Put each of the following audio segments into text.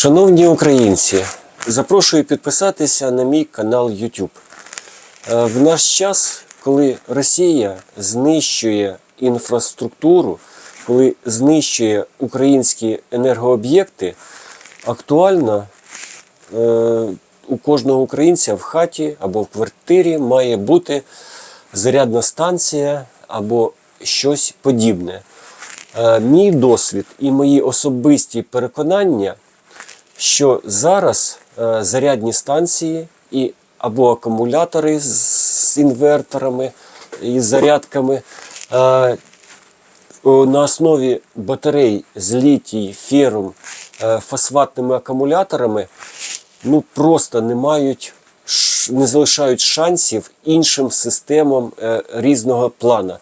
Шановні українці, запрошую підписатися на мій канал YouTube. Е, В наш час, коли Росія знищує інфраструктуру, коли знищує українські енергооб'єкти, актуально е, у кожного українця в хаті або в квартирі має бути зарядна станція або щось подібне. Е, Мій досвід і мої особисті переконання, що зараз е, зарядні станції і або акумулятори з інверторами і зарядками е, на основі батарей з літій, ферум, е, фосфатними акумуляторами ну просто не мають не залишають шансів іншим системам е, різного плана.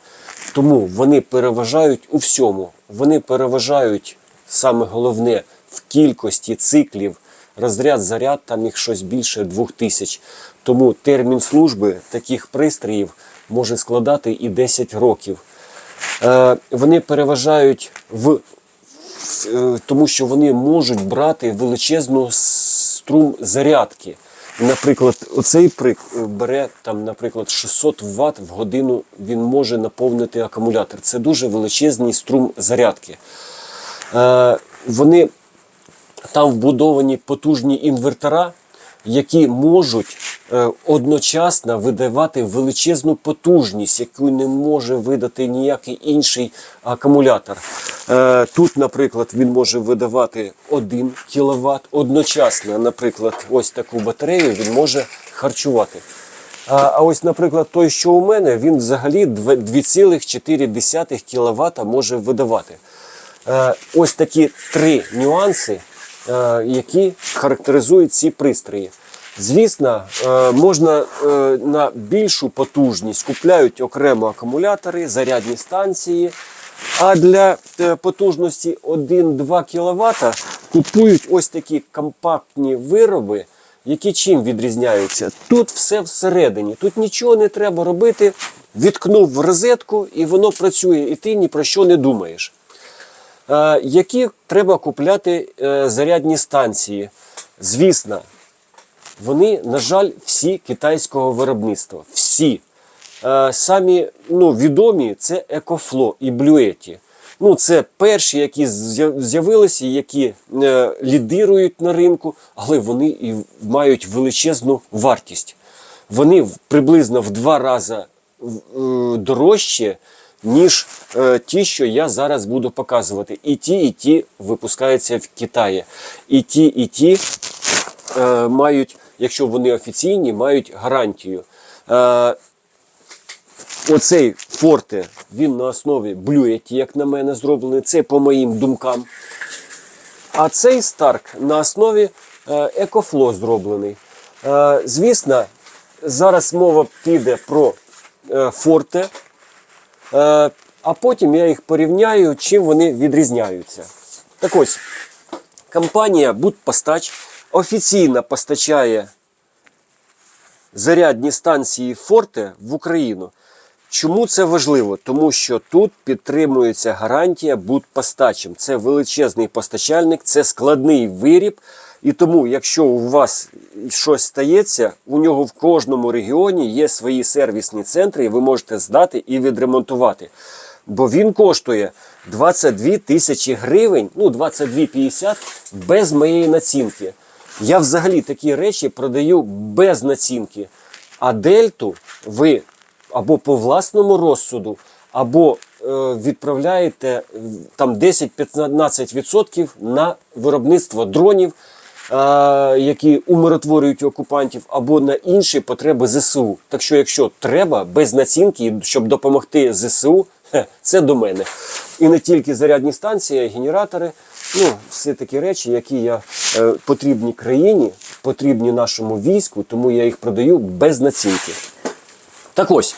Тому вони переважають у всьому. Вони переважають саме головне в кількості циклів. Розряд заряд там їх щось більше двох тисяч. Тому термін служби таких пристроїв може складати і 10 років. Е, вони переважають в, в- е, тому, що вони можуть брати величезну струм зарядки. Наприклад, оцей прик е, бере там, наприклад, 600 Вт в годину він може наповнити акумулятор. Це дуже величезний струм зарядки. Е, вони там вбудовані потужні інвертора, які можуть е, одночасно видавати величезну потужність, яку не може видати ніякий інший акумулятор. Е, тут, наприклад, він може видавати 1 кВт одночасно. Наприклад, ось таку батарею він може харчувати. А, ось, наприклад, той, що у мене, він взагалі 2,4 кВт може видавати. Е, Ось такі три нюанси, які характеризують ці пристрої. Звісно, е, можна е, на більшу потужність купляють окремо акумулятори, зарядні станції. А для е, потужності 1-2 кВт купують ось такі компактні вироби, які чим відрізняються. Тут все всередині, тут нічого не треба робити. Відкнув в розетку і воно працює, і ти ні про що не думаєш. Е, які треба купляти е, зарядні станції? Звісно, вони, на жаль, всі китайського виробництва. Всі. Е, самі ну, відомі це Екофло і Блюеті. Ну, це перші, які з'явилися, які е, лідирують на ринку, але вони і мають величезну вартість. Вони приблизно в два рази дорожче, ніж е, ті, що я зараз буду показувати. І ті, і ті випускаються в Китаї. І ті, і ті е, мають, якщо вони офіційні, мають гарантію. Е, оцей форте, він на основі блюєті, як на мене, зроблений. Це по моїм думкам. А цей Старк на основі е, Екофло зроблений. Е, звісно, зараз мова піде про е, форте, а потім я їх порівняю, чим вони відрізняються. Так ось, компанія Будпостач офіційно постачає зарядні станції Форте в Україну. Чому це важливо? Тому що тут підтримується гарантія будпостачем. Це величезний постачальник, це складний виріб. І тому, якщо у вас щось стається, у нього в кожному регіоні є свої сервісні центри, і ви можете здати і відремонтувати. Бо він коштує 22 тисячі гривень, ну 22,50 без моєї націнки. Я взагалі такі речі продаю без націнки. А дельту ви або по власному розсуду, або е, відправляєте там 10-15% на виробництво дронів, які умиротворюють окупантів, або на інші потреби ЗСУ. Так що, якщо треба, без націнки, щоб допомогти ЗСУ, це до мене. І не тільки зарядні станції, а й генератори. Ну, все такі речі, які я е, потрібні країні, потрібні нашому війську, тому я їх продаю без націнки. Так ось,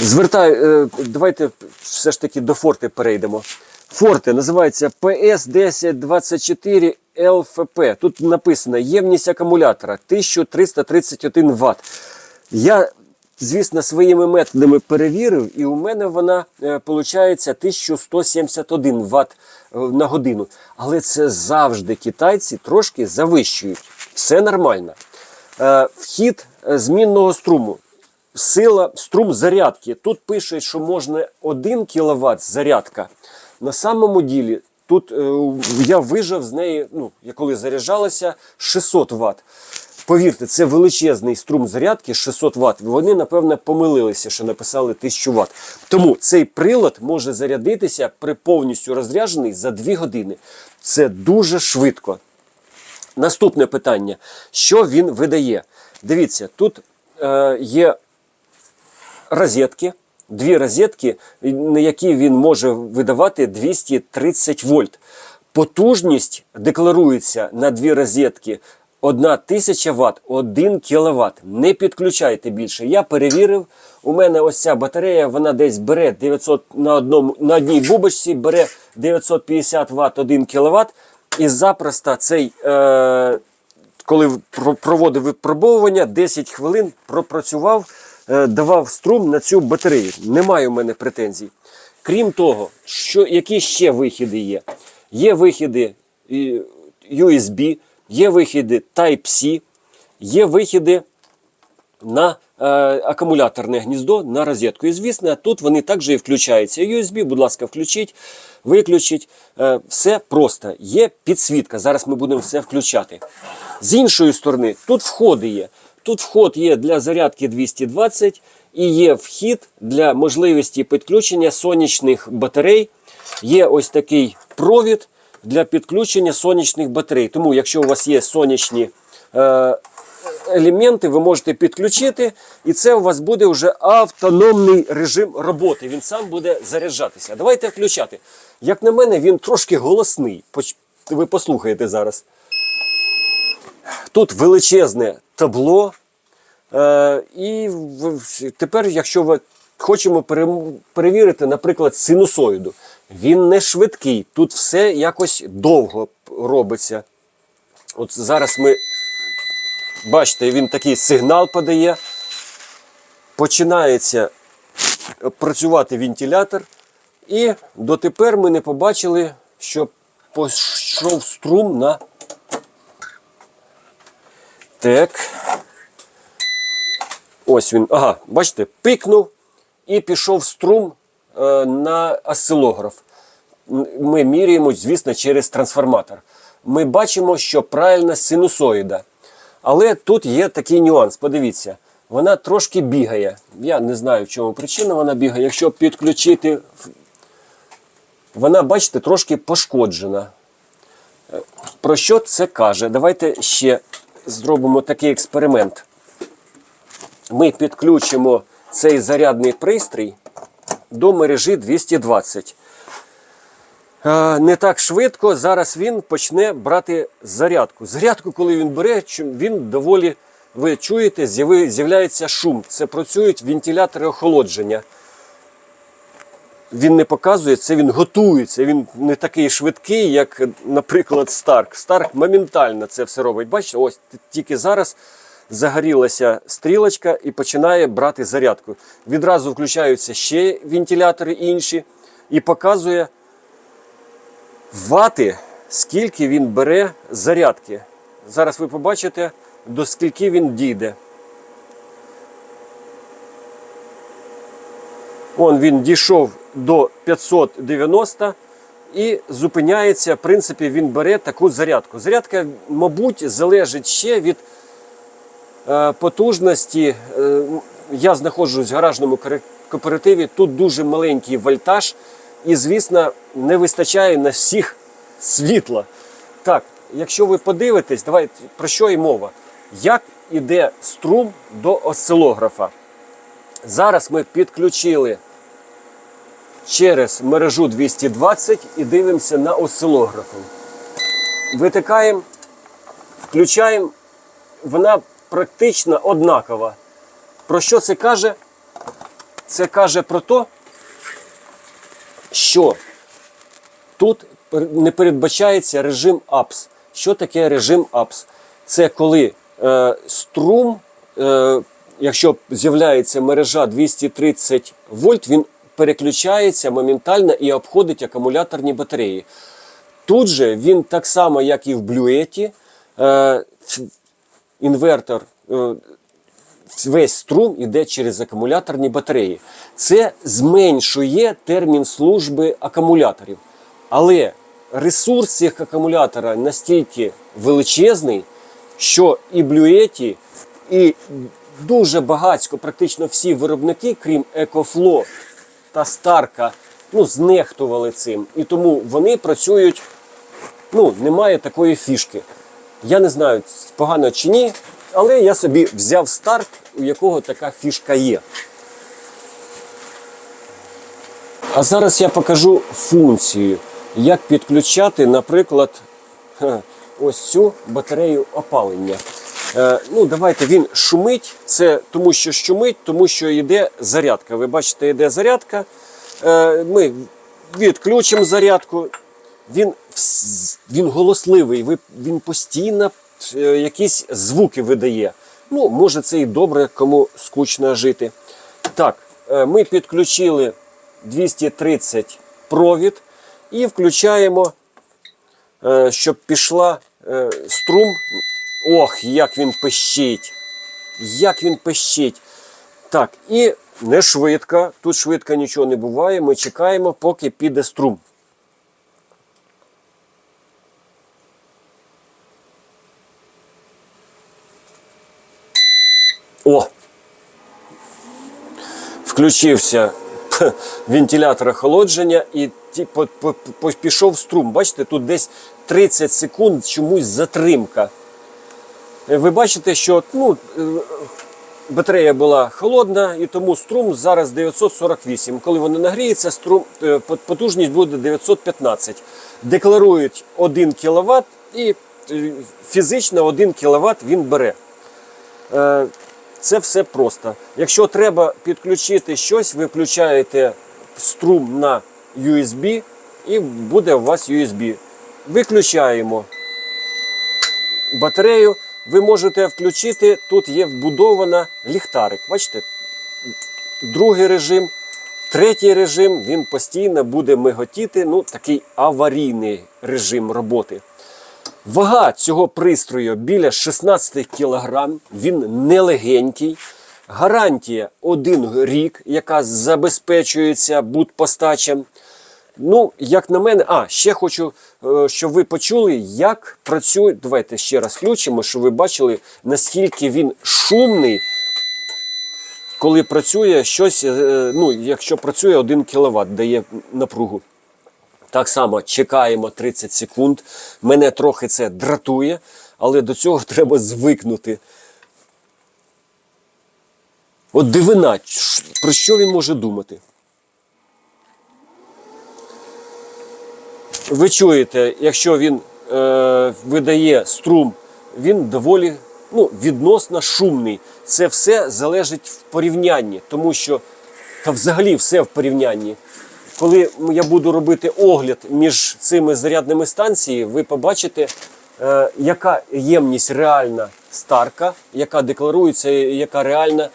звертаю, е, давайте все ж таки до форти перейдемо. Форте називається PS1024 LFP. Тут написано ємність акумулятора 1331 Вт. Я звісно, своїми методами перевірив, і у мене вона виходить 1171 Вт на годину. Але це завжди китайці трошки завищують. Все нормально. Е, Вхід е, змінного струму. Сила, струм зарядки. Тут пише, що можна 1 кВт зарядка. На самому ділі, тут е, я вижав з неї, ну, я коли заряджалася, 600 Вт. Повірте, це величезний струм зарядки 600 Вт. Вони, напевно, помилилися, що написали 1000 Вт. Тому цей прилад може зарядитися при повністю розряджений за 2 години. Це дуже швидко. Наступне питання: що він видає? Дивіться, тут е, є розетки, дві розетки, на які він може видавати 230 вольт. Потужність декларується на дві розетки 1000 Вт, 1 кВт. Не підключайте більше. Я перевірив. У мене ось ця батарея, вона десь бере 900 на, одному, на одній бубочці, бере 950 Вт 1 кВт. І запросто цей, е, коли проводив випробовування, 10 хвилин пропрацював, давав струм на цю батарею. Немає у мене претензій. Крім того, що, які ще вихіди є? Є вихіди е, USB, є вихіди Type-C, є вихіди на е, акумуляторне гніздо на розетку. І звісно, тут вони також і включаються. USB, будь ласка, включіть, виключіть. Е, все просто. Є підсвітка. Зараз ми будемо все включати. З іншої сторони, тут входи є. Тут вход є для зарядки 220 і є вхід для можливості підключення сонячних батарей. Є ось такий провід для підключення сонячних батарей. Тому, якщо у вас є сонячні е, елементи, ви можете підключити, і це у вас буде вже автономний режим роботи. Він сам буде заряджатися. Давайте включати. Як на мене, він трошки голосний. Ви послухаєте зараз. Тут величезне табло. Е, і тепер, якщо ви хочемо перевірити, наприклад, синусоїду, він не швидкий. Тут все якось довго робиться. От зараз ми бачите, він такий сигнал подає. Починається працювати вентилятор. І дотепер ми не побачили, що пішов струм на. Так. Ось він. Ага, бачите, пикнув і пішов струм е, на осцилограф. Ми міряємо, звісно, через трансформатор. Ми бачимо, що правильна синусоїда. Але тут є такий нюанс. Подивіться, вона трошки бігає. Я не знаю, в чому причина вона бігає. Якщо підключити, вона, бачите, трошки пошкоджена. Е, Про що це каже? Давайте ще зробимо такий експеримент ми підключимо цей зарядний пристрій до мережі 220. Е, Не так швидко. Зараз він почне брати зарядку. Зарядку, коли він бере, він доволі, ви чуєте, з'являється шум. Це працюють вентилятори охолодження. Він не показує, це він готується. Він не такий швидкий, як, наприклад, Старк. Старк моментально це все робить. Бачите, ось тільки зараз загорілася стрілочка і починає брати зарядку. Відразу включаються ще вентилятори інші і показує вати, скільки він бере зарядки. Зараз ви побачите, до скільки він дійде. Он він дійшов до 590 і зупиняється. В принципі, він бере таку зарядку. Зарядка, мабуть, залежить ще від е, потужності. Е, я знаходжусь в гаражному кооперативі. Тут дуже маленький вольтаж, і, звісно, не вистачає на всіх світла. Так, якщо ви подивитесь, давайте про що і мова? Як іде струм до осцилографа? Зараз ми підключили через мережу 220 і дивимося на осцилографи. Витикаємо, включаємо, вона практично однакова. Про що це каже? Це каже про те, що тут не передбачається режим АПС. Що таке режим АПС? Це коли е, струм е, якщо з'являється мережа 230 вольт, він переключається моментально і обходить акумуляторні батареї. Тут же він так само, як і в блюеті, е, інвертор, е, весь струм йде через акумуляторні батареї. Це зменшує термін служби акумуляторів. Але ресурс цих акумулятора настільки величезний, що і блюеті, і дуже багатько, практично всі виробники, крім EcoFlow та Старка, ну, знехтували цим. І тому вони працюють, ну, немає такої фішки. Я не знаю, погано чи ні, але я собі взяв старт, у якого така фішка є. А зараз я покажу функцію, як підключати, наприклад, ось цю батарею опалення. Е, ну, давайте він шумить. Це тому, що шумить, тому що йде зарядка. Ви бачите, йде зарядка. Е, ми відключимо зарядку. Він, він голосливий, він постійно е, якісь звуки видає. Ну, може, це і добре, кому скучно жити. Так, ми підключили 230 провід і включаємо, щоб пішла струм. Ох, як він пищить! Як він пищить. Так, і не швидко. Тут швидко нічого не буває. Ми чекаємо, поки піде струм. О! Включився вентилятор охолодження і пішов струм. Бачите, тут десь 30 секунд чомусь затримка. Е, Ви бачите, що ну, е, батарея була холодна, і тому струм зараз 948. Коли вона нагріється, струм, е, потужність буде 915. Декларують 1 кВт і фізично 1 кВт він бере. Це все просто. Якщо треба підключити щось, ви включаєте струм на USB і буде у вас USB. Виключаємо батарею. Ви можете включити, тут є вбудована ліхтарик. Бачите? Другий режим, третій режим, він постійно буде миготіти. Ну, такий аварійний режим роботи. Вага цього пристрою біля 16 кг, він нелегенький. Гарантія один рік, яка забезпечується будпостачем. Ну, як на мене, а ще хочу, е, щоб ви почули, як працює. Давайте ще раз включимо, щоб ви бачили, наскільки він шумний, коли працює щось, е, ну, якщо працює 1 кВт, дає напругу. Так само чекаємо 30 секунд. Мене трохи це дратує, але до цього треба звикнути. От дивина, про що він може думати? Ви чуєте, якщо він е, видає струм, він доволі ну, відносно шумний. Це все залежить в порівнянні, тому що та взагалі все в порівнянні. Коли я буду робити огляд між цими зарядними станціями, ви побачите, е, яка ємність реальна старка, яка декларується, яка реальна,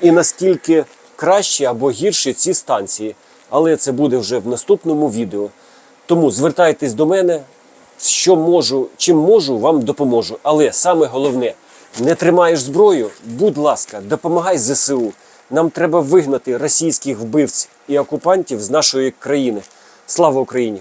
і наскільки краще або гірше ці станції. Але це буде вже в наступному відео. Тому звертайтесь до мене, що можу, чим можу, вам допоможу. Але саме головне, не тримаєш зброю, будь ласка, допомагай ЗСУ. Нам треба вигнати російських вбивців і окупантів з нашої країни. Слава Україні!